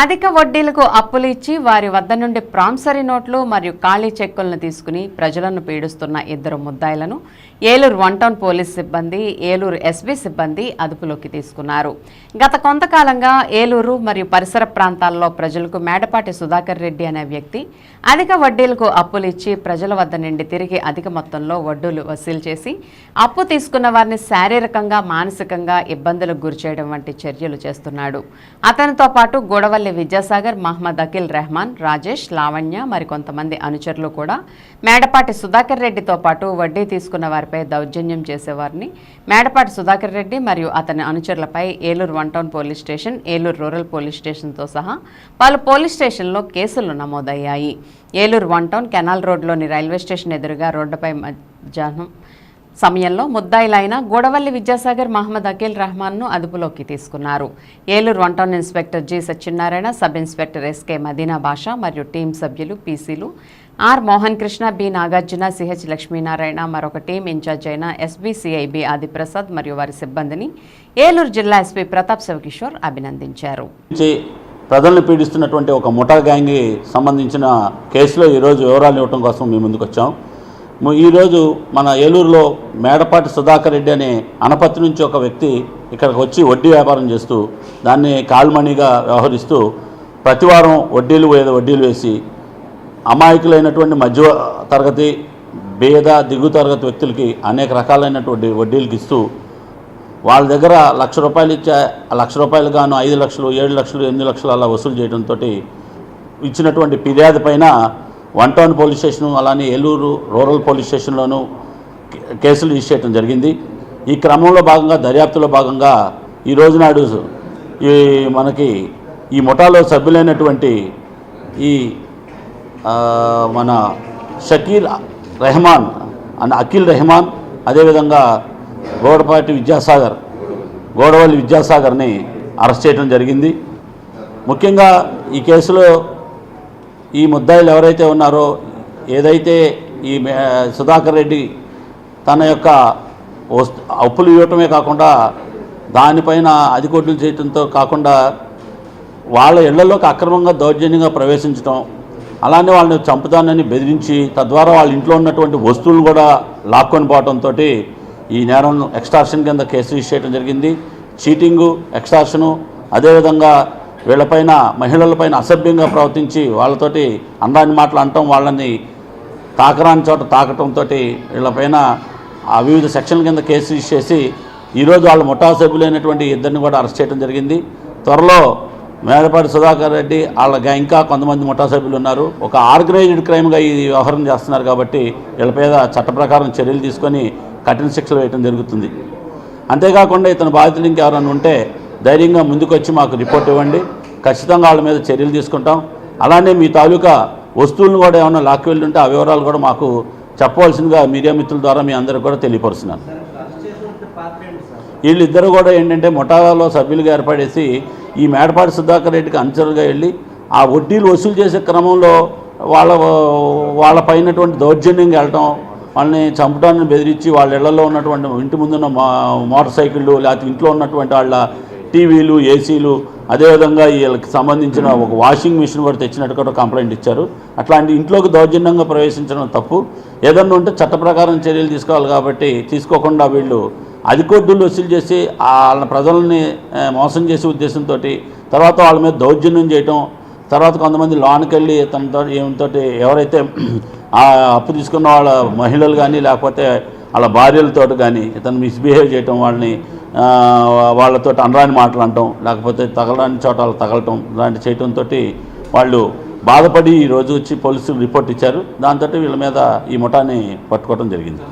అధిక వడ్డీలకు అప్పులు ఇచ్చి వారి వద్ద నుండి ప్రాంసరీ నోట్లు మరియు ఖాళీ చెక్కులను తీసుకుని ప్రజలను పీడిస్తున్న ఇద్దరు ముద్దాయిలను ఏలూరు వన్ టౌన్ పోలీస్ సిబ్బంది ఏలూరు ఎస్బీ సిబ్బంది అదుపులోకి తీసుకున్నారు. గత కొంతకాలంగా ఏలూరు మరియు పరిసర ప్రాంతాల్లో ప్రజలకు మేడపాటి సుధాకర్ రెడ్డి అనే వ్యక్తి అధిక వడ్డీలకు అప్పులు ఇచ్చి ప్రజల వద్ద నుండి తిరిగి అధిక మొత్తంలో వడ్డీలు వసూలు చేసి అప్పు తీసుకున్న వారిని శారీరకంగా మానసికంగా ఇబ్బందులకు గురిచేయడం వంటి చర్యలు చేస్తున్నాడు. అతనితో పాటు గొడవలు ఎమ్మెల్యే విద్యాసాగర్ మహమ్మద్ అఖిల్ రెహమాన్ రాజేష్ లావణ్య మరికొంతమంది అనుచరులు కూడా. మేడపాటి సుధాకర్ రెడ్డితో పాటు వడ్డీ తీసుకున్న వారిపై దౌర్జన్యం చేసేవారిని. మేడపాటి సుధాకర్ రెడ్డి మరియు అతని అనుచరులపై Eluru one town police station Eluru rural police స్టేషన్తో సహా పలు పోలీస్ స్టేషన్లో కేసులు నమోదయ్యాయి. ఏలూరు వన్ టౌన్ కెనాల్ రోడ్లోని రైల్వే స్టేషన్ ఎదురుగా రోడ్డుపై మధ్యాహ్నం సమయంలో ముద్దాయిలైన గూడవల్లి విద్యాసాగర్ మహమ్మద్ అఖిల్ రహమాన్ను అదుపులోకి తీసుకున్నారు. Eluru one town inspector G Satyanarayana sub inspector SK Madina Basha మరియు టీం సభ్యులు పీసీలు R Mohan Krishna B Nagarjuna CH Lakshminarayana మరొక టీం ఇన్ఛార్జ్ అయిన ఎస్బీసీఐబి ఆదిప్రసాద్ మరియు వారి సిబ్బందిని ఏలూరు జిల్లా ఎస్పీ ప్రతాప్ శివకిషోర్ అభినందించారు. ప్రజలను పీడిస్తున్నటువంటి ఒక ముఠా గ్యాంగ్కి సంబంధించిన కేసులో ఈరోజు వివరాలు ఇవ్వడం కోసం మేము ముందుకు వచ్చాం. ఈరోజు మన ఏలూరులో మేడపాటి సుధాకర్ రెడ్డి అనే అనపత్తి నుంచి ఒక వ్యక్తి ఇక్కడికి వచ్చి వడ్డీ వ్యాపారం చేస్తూ దాన్ని కాల్మణిగా వ్యవహరిస్తూ ప్రతివారం వడ్డీలు వేద వడ్డీలు వేసి అమాయకులైనటువంటి మధ్య తరగతి భేద దిగు తరగతి వ్యక్తులకి అనేక రకాలైనటువంటి వడ్డీలకు ఇస్తూ వాళ్ళ దగ్గర లక్ష రూపాయలు ఇచ్చే లక్ష రూపాయలు గాను ఐదు లక్షలు ఏడు లక్షలు ఎనిమిది లక్షలు అలా వసూలు చేయడంతో ఇచ్చినటువంటి ఫిర్యాదు పైన వన్ టౌన్ పోలీస్ స్టేషన్ అలానే ఏలూరు రూరల్ పోలీస్ స్టేషన్లోనూ కేసులు రిజిస్టర్ చేయడం జరిగింది. ఈ క్రమంలో భాగంగా దర్యాప్తులో భాగంగా ఈ రోజు నాడు ఈ మనకి ఈ ముఠాలో సభ్యులైనటువంటి ఈ మన షకీల్ రెహమాన్ అండ్ అఖిల్ రెహమాన్ అదేవిధంగా గోడపాటి విద్యాసాగర్ గోడవల్లి విద్యాసాగర్ని అరెస్ట్ చేయడం జరిగింది. ముఖ్యంగా ఈ కేసులో ఈ ముద్దాయిలు ఎవరైతే ఉన్నారో ఏదైతే ఈ సుధాకర్ రెడ్డి తన యొక్క అప్పులు ఇవ్వటమే కాకుండా దానిపైన అధికొడ్లు చేయటంతో కాకుండా వాళ్ళ ఇళ్ళలోకి అక్రమంగా దౌర్జన్యంగా ప్రవేశించడం అలానే వాళ్ళని చంపుతానని బెదిరించి తద్వారా వాళ్ళ ఇంట్లో ఉన్నటువంటి వస్తువులను కూడా లాక్కొని పోవడంతో ఈ నేరం ఎక్స్టార్షన్ కింద కేసు రిజిస్టర్ చేయడం జరిగింది. చీటింగు ఎక్స్టార్షను అదేవిధంగా వీళ్ళపైన మహిళలపైన అసభ్యంగా ప్రవర్తించి వాళ్ళతోటి అందాన్ని మాటలు అంటాం వాళ్ళని తాకరాని చోట తాకటంతో వీళ్ళపైన ఆ వివిధ సెక్షన్ల కింద కేసు చేసి ఈరోజు వాళ్ళ ముఠా సభ్యులైనటువంటి ఇద్దరిని కూడా అరెస్ట్ చేయడం జరిగింది. త్వరలో మేడపాటి సుధాకర్ రెడ్డి వాళ్ళ ఇంకా కొంతమంది ముఠా సభ్యులు ఉన్నారు. ఒక ఆర్గనైజ్డ్ క్రైమ్గా ఈ వ్యవహారం చేస్తున్నారు కాబట్టి వీళ్ళ చట్ట ప్రకారం చర్యలు తీసుకొని కఠిన శిక్షలు వేయడం జరుగుతుంది. అంతేకాకుండా ఇతను బాధితులు ఇంకెవరైనా ఉంటే ధైర్యంగా ముందుకొచ్చి మాకు రిపోర్ట్ ఇవ్వండి. ఖచ్చితంగా వాళ్ళ మీద చర్యలు తీసుకుంటాం. అలానే మీ తాలూకా వస్తువులను కూడా ఏమైనా లాక్కి వెళ్ళుంటే ఆ వివరాలు కూడా మాకు చెప్పవలసిందిగా మీడియా మిత్రుల ద్వారా మీ అందరికి కూడా తెలియపరుస్తున్నాను. వీళ్ళిద్దరూ కూడా ఏంటంటే ముఠాలో సభ్యులుగా ఏర్పడేసి ఈ మేడపాటి సుధాకర్ రెడ్డికి అంచరుగా వెళ్ళి ఆ వడ్డీలు వసూలు చేసే క్రమంలో వాళ్ళ వాళ్ళ పైనటువంటి దౌర్జన్యంగా వెళ్ళటం వాళ్ళని చంపడాన్ని బెదిరించి వాళ్ళ ఇళ్ళలో ఉన్నటువంటి ఇంటి ముందున్న మా మోటార్ సైకిళ్ళు లేకపోతే ఇంట్లో ఉన్నటువంటి వాళ్ళ టీవీలు ఏసీలు అదేవిధంగా వీళ్ళకి సంబంధించిన ఒక వాషింగ్ మిషన్ కూడా తెచ్చినట్టు కూడా కంప్లైంట్ ఇచ్చారు. అట్లాంటి ఇంట్లోకి దౌర్జన్యంగా ప్రవేశించడం తప్పు. ఏదన్నా ఉంటే చట్ట ప్రకారం చర్యలు తీసుకోవాలి కాబట్టి తీసుకోకుండా వీళ్ళు అధికొడ్డులు వసూలు చేసి వాళ్ళ ప్రజల్ని మోసం చేసే ఉద్దేశంతో తర్వాత వాళ్ళ మీద దౌర్జన్యం చేయటం తర్వాత కొంతమంది లోన్కి వెళ్ళి తనతో ఏమితో ఎవరైతే ఆ అప్పు తీసుకున్న వాళ్ళ మహిళలు కానీ లేకపోతే వాళ్ళ భార్యలతో కానీ ఇతను మిస్బిహేవ్ చేయటం వాళ్ళని వాళ్ళతో అనరాని మాటలు అనటం లేకపోతే తగలరాని చోట వాళ్ళు తగలటం ఇలాంటి చేయటంతో వాళ్ళు బాధపడి ఈ రోజు వచ్చి పోలీసులు రిపోర్ట్ ఇచ్చారు. దాంతో వీళ్ళ మీద ఈ ముఠాన్ని పట్టుకోవడం జరిగింది.